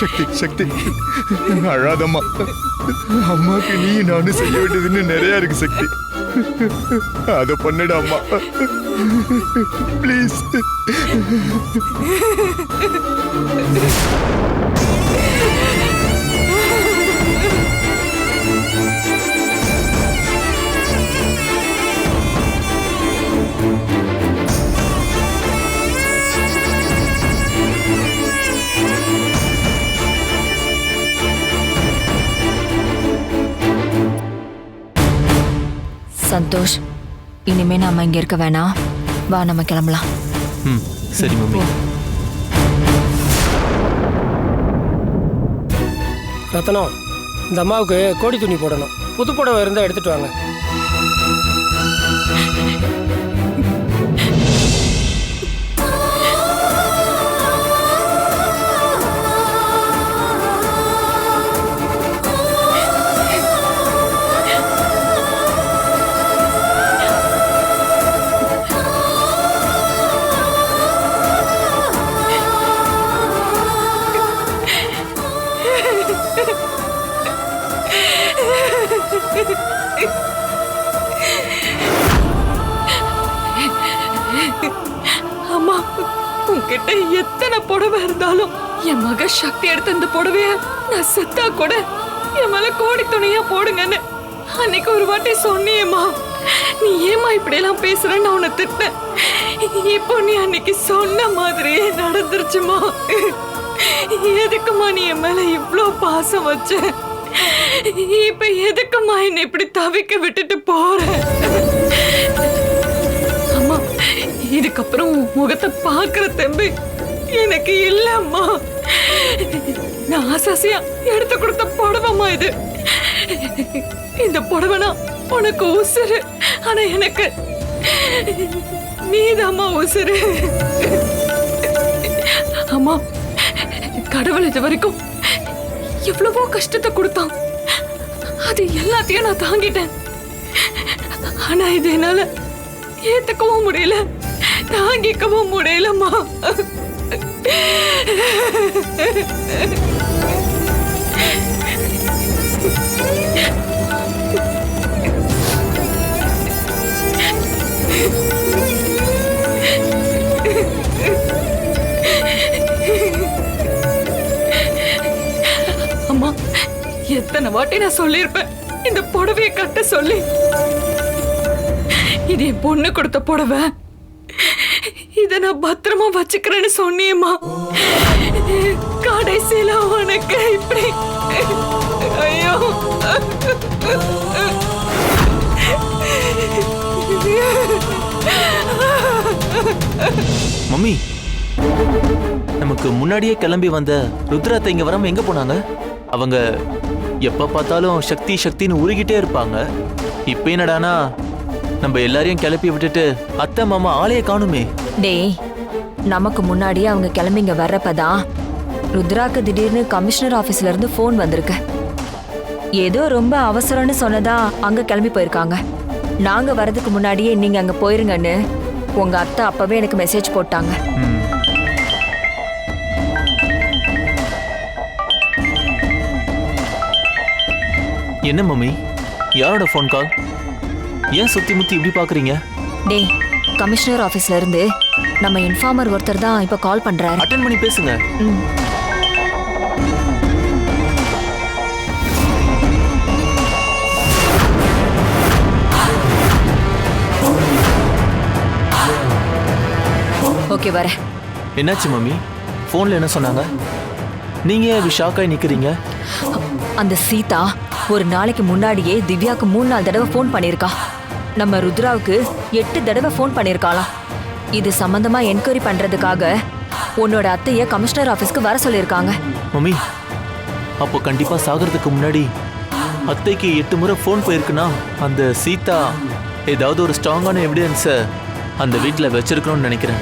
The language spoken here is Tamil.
சக்தி சக்தி. அழாதம்மா. அம்மாக்கு நீ நானும் செய்ய வேண்டியதுன்னு நிறைய இருக்கு சக்தி. அத பண்ணுடா அம்மா. ப்ளீஸ் சந்தோஷ் இனிமே நாம இங்க இருக்க வேணாம் வா நம்ம கிளம்பலாம். ம் சரி மம்மி. ரத்னம் இந்த அம்மாவுக்கு கோடி துணி போடணும். புது புடவை இருந்தால் எடுத்துட்டு வாங்க. அம்மா உன்கிட்ட எத்தனை புடவை இருந்தாலும் என் மக சக்தி எடுத்த இந்த புடவைய நான் செத்தா கூட என் மேல கோடி துணியா போடுங்கன்னு அன்னைக்கு ஒரு வாட்டி சொன்னியம்மா நீ ஏமா இப்படி எல்லாம் பேசுறன்னு உன்னை திட்டினேன். இப்போ நீ அன்னைக்கு சொன்ன மாதிரியே நடந்துருச்சுமா எதுக்குமா நீ என் மேல இவ்ளோ பாசம் வச்ச? இப்ப எதுக்குமா என்னை இப்படி தவிக்க விட்டுட்டு போற? அம்மா இதுக்கப்புறம் உன் முகத்தை பாக்குற தெம்பு எனக்கு இல்லம்மா. நான் ஆசாசியா எடுத்து கொடுத்த புடவம்மா இது. இந்த புடவைனா உனக்கு உசுறு ஆனா எனக்கு நீதாம்மா உசுறு. அம்மா கடவுள் இது வரைக்கும் எவ்வளவோ கஷ்டத்தை கொடுத்தான். அது எல்லாத்தையும் நான் தாங்கிட்டேன். ஆனா இது என்னால ஏத்துக்கவும் முடியல. தாங்கிக்கவும் முடியலம்மா. எத்தனை வாட்டி நான் சொல்லியிருப்பேன். இந்த புடவையை கட்ட சொல்லி. இது என் பொண்ணு கொடுத்த புடவை. இத நான் பத்திரமா வச்சுக்கிறேன்னு சொன்னியம்மா கடைசியில உனக்கு இப்படி. ஐயோ. மம்மி நமக்கு முன்னாடியே கிளம்பி வந்த ருத்ராத்தை இங்க வராம எங்க போனாங்க? அவங்க எப்ப பார்த்தாலும் சக்தி சக்தின்னு உருகிட்டே இருப்பாங்க. இப்ப என்னடானா நம்ம எல்லாரையும் கிளப்பி விட்டுட்டு அத்தை மாமா ஆளையே காணுமே. டேய் நமக்கு முன்னாடியே அவங்க கிளம்பி இங்க வர்றப்பதான் ருத்ராக்கு திடீர்னு கமிஷனர் ஆபீஸ்ல இருந்து ஃபோன் வந்திருக்கு. ஏதோ ரொம்ப அவசரம்னு சொன்னதா அங்க கிளம்பி போயிருக்காங்க. நாங்க வரதுக்கு முன்னாடியே நீங்க அங்க போயிருங்கன்னு உங்க அத்தை அப்பவே எனக்கு மெசேஜ் போட்டாங்க. என்ன மம்மி? யாரோட ஃபோன் கால் ஏன் சுத்தி முத்தி இப்படி பாக்குறீங்க? டேய் கமிஷனர் ஆபீஸ்ல இருந்து நம்ம இன்ஃபார்மர் ஒருத்தர் தான் இப்ப கால் பண்றாரு. அட்டன் பண்ணி பேசுங்க. ம். ஓகே வரேன். என்னாச்சு மம்மி? ஃபோன்ல என்ன சொன்னாங்க? நீங்க ஏன் இப்படி ஷாக் ஆகி நிக்கிறீங்க? அந்த சீதா ஒரு நாளைக்கு முன்னாடியே திவ்யாக்கு மூணு நாலு தடவை ஃபோன் பண்ணியிருக்கா. நம்ம ருத்ராவுக்கு எட்டு தடவை ஃபோன் பண்ணியிருக்காளாம் இது சம்பந்தமா என்கொயரி பண்றதுக்காக உன்னோட அத்தைய கமிஷனர் ஆபீஸ்க்கு வர சொல்லியிருக்காங்க. மம்மி அப்போ கண்டிப்பா சாகிறதுக்கு முன்னாடி அத்தைக்கு எட்டு முறை ஃபோன் போயிருக்குன்னா அந்த சீதா ஏதாவது ஒரு ஸ்ட்ராங்கான எவிடன்ஸை அந்த வீட்டில் வச்சிருக்கணும்னு நினைக்கிறேன்.